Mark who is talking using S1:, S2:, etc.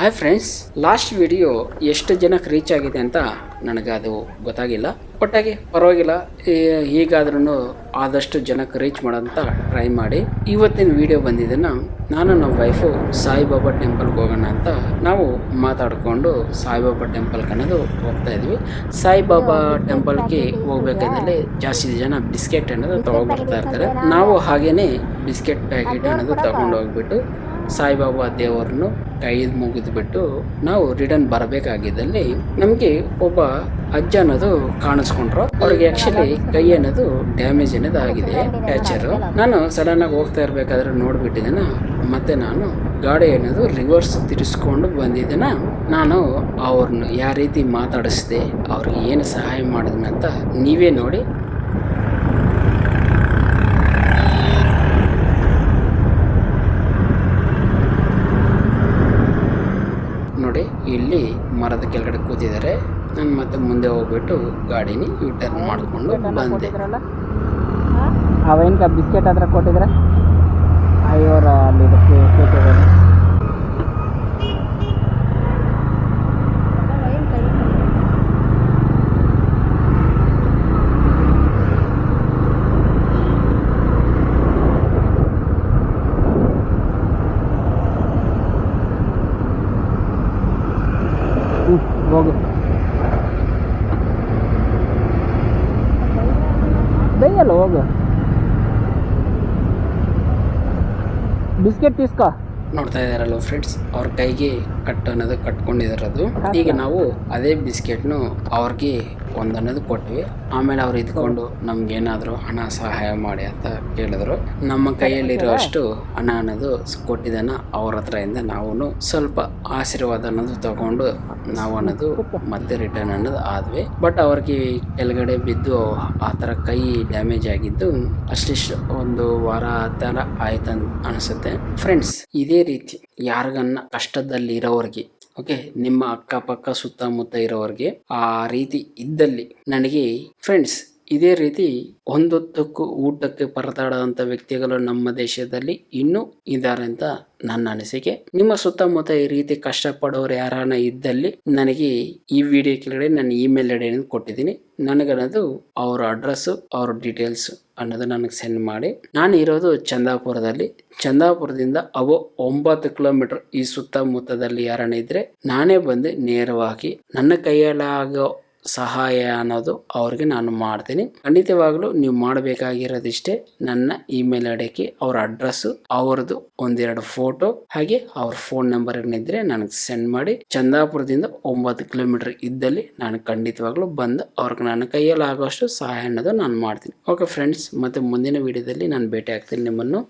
S1: Hi friends last video ಎಷ್ಟು ಜನಕ್ಕೆ reach ಆಗಿದೆ ಅಂತ ನನಗೆ ಅದು ಗೊತ್ತಾಗಿಲ್ಲ. ಒಟ್ಟಾಗಿ ಪರವಾಗಿಲ್ಲ ಹೀಗಾದ್ರೂ ಆದಷ್ಟು ಜನಕ್ಕೆ ರೀಚ್ ಮಾಡೋಂತ ಟ್ರೈ ಮಾಡಿ. ಇವತ್ತಿನ ವಿಡಿಯೋ ಬಂದಿದ್ದನ್ನು ನಾನು ನಮ್ಮ ವೈಫು ಸಾಯಿಬಾಬಾ ಟೆಂಪಲ್ಗೆ ಹೋಗೋಣ ಅಂತ ನಾವು ಮಾತಾಡಿಕೊಂಡು ಸಾಯಿಬಾಬಾ ಟೆಂಪಲ್ ಅನ್ನೋದು ಹೋಗ್ತಾ ಇದ್ವಿ. ಸಾಯಿಬಾಬಾ ಟೆಂಪಲ್ಗೆ ಹೋಗ್ಬೇಕಾದ್ರೆ ಜಾಸ್ತಿ ಜನ ಬಿಸ್ಕೆಟ್ ಅನ್ನೋದು ತಗೊಂಡ್ಬರ್ತಾ ಇರ್ತಾರೆ. ನಾವು ಹಾಗೇನೆ ಬಿಸ್ಕೆಟ್ ಪ್ಯಾಕೆಟ್ ಅನ್ನೋದು ತಗೊಂಡು ಹೋಗ್ಬಿಟ್ಟು ಸಾಯಿಬಾಬಾ ದೇವರನ್ನು ಕೈ ಮುಗಿದ್ಬಿಟ್ಟು ನಾವು ರಿಟರ್ನ್ ಬರಬೇಕಾಗಿದ್ದಲ್ಲಿ ನಮಗೆ ಒಬ್ಬ ಅಜ್ಜ ಅನ್ನೋದು ಕಾಣಿಸ್ಕೊಂಡ್ರು. ಅವ್ರಿಗೆ ಆಕ್ಚುಲಿ ಕೈ ಅನ್ನೋದು ಡ್ಯಾಮೇಜ್ ಅನ್ನೋದು ಆಗಿದೆ. ಫ್ಯಾಕ್ಚರ್ ನಾನು ಸಡನ್ ಆಗಿ ಹೋಗ್ತಾ ಇರ್ಬೇಕಾದ್ರೆ ನೋಡ್ಬಿಟ್ಟಿದ್ದೇನ. ಮತ್ತೆ ನಾನು ಗಾಡಿ ಅನ್ನೋದು ರಿವರ್ಸ್ ತಿರ್ಸ್ಕೊಂಡು ಬಂದಿದ್ದೇನ. ನಾನು ಅವ್ರನ್ನ ಯಾವ ರೀತಿ ಮಾತಾಡಿಸ್ದೆ, ಅವ್ರಿಗೆ ಏನು ಸಹಾಯ ಮಾಡಿದ್ನಂತ ನೀವೇ ನೋಡಿ. ನೋಡಿ ಇಲ್ಲಿ ಮರದ ಕೆಳಗಡೆ ಕೂತಿದ್ದಾರೆ. ನಾನು ಮತ್ತೆ ಮುಂದೆ ಹೋಗ್ಬಿಟ್ಟು ಗಾಡಿನ ಯೂ ಟರ್ನ್ ಮಾಡಿಕೊಂಡು ಬಂದೆ.
S2: ಅವೇನ್ಕ ಬಿಸ್ಕೆಟ್ ಹತ್ರ ಕೊಟ್ಟಿದ್ರೆ? ಅಯ್ಯೋರ logo. Bem é logo. Biscuit pisca.
S1: ನೋಡ್ತಾ ಇದ್ದಾರಲ್ಲ ಫ್ರೆಂಡ್ಸ್ ಅವ್ರ ಕೈಗೆ ಕಟ್ ಅನ್ನೋದು ಕಟ್ಕೊಂಡಿದಾರದು ಈಗ ನಾವು ಅದೇ ಬಿಸ್ಕೆಟ್ನು ಅವ್ರಿಗೆ ಒಂದನ್ನೋದು ಕೊಟ್ವಿ. ಆಮೇಲೆ ಅವ್ರು ಇದ್ಕೊಂಡು ನಮ್ಗೇನಾದರೂ ಹಣ ಸಹಾಯ ಮಾಡಿ ಅಂತ ಕೇಳಿದ್ರು. ನಮ್ಮ ಕೈಯಲ್ಲಿರೋ ಅಷ್ಟು ಹಣ ಅನ್ನೋದು ಕೊಟ್ಟಿದ್ದನ್ನು ಅವ್ರ ಹತ್ರ ಇಂದ ನಾವು ಸ್ವಲ್ಪ ಆಶೀರ್ವಾದ ಅನ್ನೋದು ತಗೊಂಡು ನಾವು ಅನ್ನೋದು ಮತ್ತೆ ರಿಟರ್ನ್ ಅನ್ನೋದು ಆದ್ವಿ. ಬಟ್ ಅವ್ರಿಗೆ ಕೆಳಗಡೆ ಬಿದ್ದು ಆ ಥರ ಕೈ ಡ್ಯಾಮೇಜ್ ಆಗಿದ್ದು ಅಷ್ಟಿಷ್ಟು ಒಂದು ವಾರ ಆ ಥರ ಆಯ್ತು ಅನಿಸುತ್ತೆ. ಫ್ರೆಂಡ್ಸ್ ಇದೇ ರೀತಿ ಯಾರಿಗನ್ನ ಕಷ್ಟದಲ್ಲಿ ಇರೋರಿಗೆ ಓಕೆ ನಿಮ್ಮ ಅಕ್ಕಪಕ್ಕ ಸುತ್ತಮುತ್ತ ಇರೋರಿಗೆ ಆ ರೀತಿ ಇದ್ದಲ್ಲಿ ನನಗೆ ಫ್ರೆಂಡ್ಸ್ ಇದೇ ರೀತಿ ಒಂದೊತ್ತಕ್ಕೂ ಊಟಕ್ಕೆ ಪರದಾಡದಂಥ ವ್ಯಕ್ತಿಗಳು ನಮ್ಮ ದೇಶದಲ್ಲಿ ಇನ್ನೂ ಇದ್ದಾರೆ ಅಂತ ನನ್ನ ಅನಿಸಿಕೆ. ನಿಮ್ಮ ಸುತ್ತಮುತ್ತ ಈ ರೀತಿ ಕಷ್ಟಪಡೋರು ಯಾರನ್ನ ಇದ್ದಲ್ಲಿ ನನಗೆ ಈ ವಿಡಿಯೋ ಕೆಳಗಡೆ ನಾನು ಇಮೇಲ್ ಐ ಡಿ ಕೊಟ್ಟಿದ್ದೀನಿ. ನನಗನ್ನೋದು ಅವ್ರ ಅಡ್ರೆಸ್, ಅವ್ರ ಡೀಟೇಲ್ಸ್ ಅನ್ನೋದು ನನಗೆ ಸೆಂಡ್ ಮಾಡಿ. ನಾನು ಇರೋದು ಚಂದಾಪುರದಲ್ಲಿ. ಚಂದಾಪುರದಿಂದ ಅವು ಒಂಬತ್ತು ಕಿಲೋಮೀಟರ್ ಈ ಸುತ್ತಮುತ್ತದಲ್ಲಿ ಯಾರನ್ನ ಇದ್ರೆ ನಾನೇ ಬಂದು ನೇರವಾಗಿ ನನ್ನ ಕೈಯಲ್ಲಾಗೋ ಸಹಾಯ ಅನ್ನೋದು ಅವ್ರಿಗೆ ನಾನು ಮಾಡ್ತೀನಿ. ಖಂಡಿತವಾಗ್ಲೂ ನೀವು ಮಾಡಬೇಕಾಗಿರೋದಿಷ್ಟೇ ನನ್ನ ಇಮೇಲ್ ಐಡಿಗೆ ಅವ್ರ ಅಡ್ರೆಸ್ ಅವ್ರದ್ದು ಒಂದೆರಡು ಫೋಟೋ, ಹಾಗೆ ಅವ್ರ ಫೋನ್ ನಂಬರ್ ಏನಿದ್ರೆ ನನಗೆ ಸೆಂಡ್ ಮಾಡಿ. ಚಂದಾಪುರದಿಂದ ಒಂಬತ್ತು ಕಿಲೋಮೀಟರ್ ಇದ್ದಲ್ಲಿ ನಾನು ಖಂಡಿತವಾಗ್ಲೂ ಬಂದು ಅವ್ರಿಗೆ ನನ್ನ ಕೈಯಲ್ಲಿ ಆಗೋಷ್ಟು ಸಹಾಯ ಅನ್ನೋದು ನಾನು ಮಾಡ್ತೀನಿ. ಓಕೆ ಫ್ರೆಂಡ್ಸ್ ಮತ್ತೆ ಮುಂದಿನ ವಿಡಿಯೋದಲ್ಲಿ ನಾನು ಭೇಟಿ ಆಗ್ತೀನಿ ನಿಮ್ಮನ್ನು.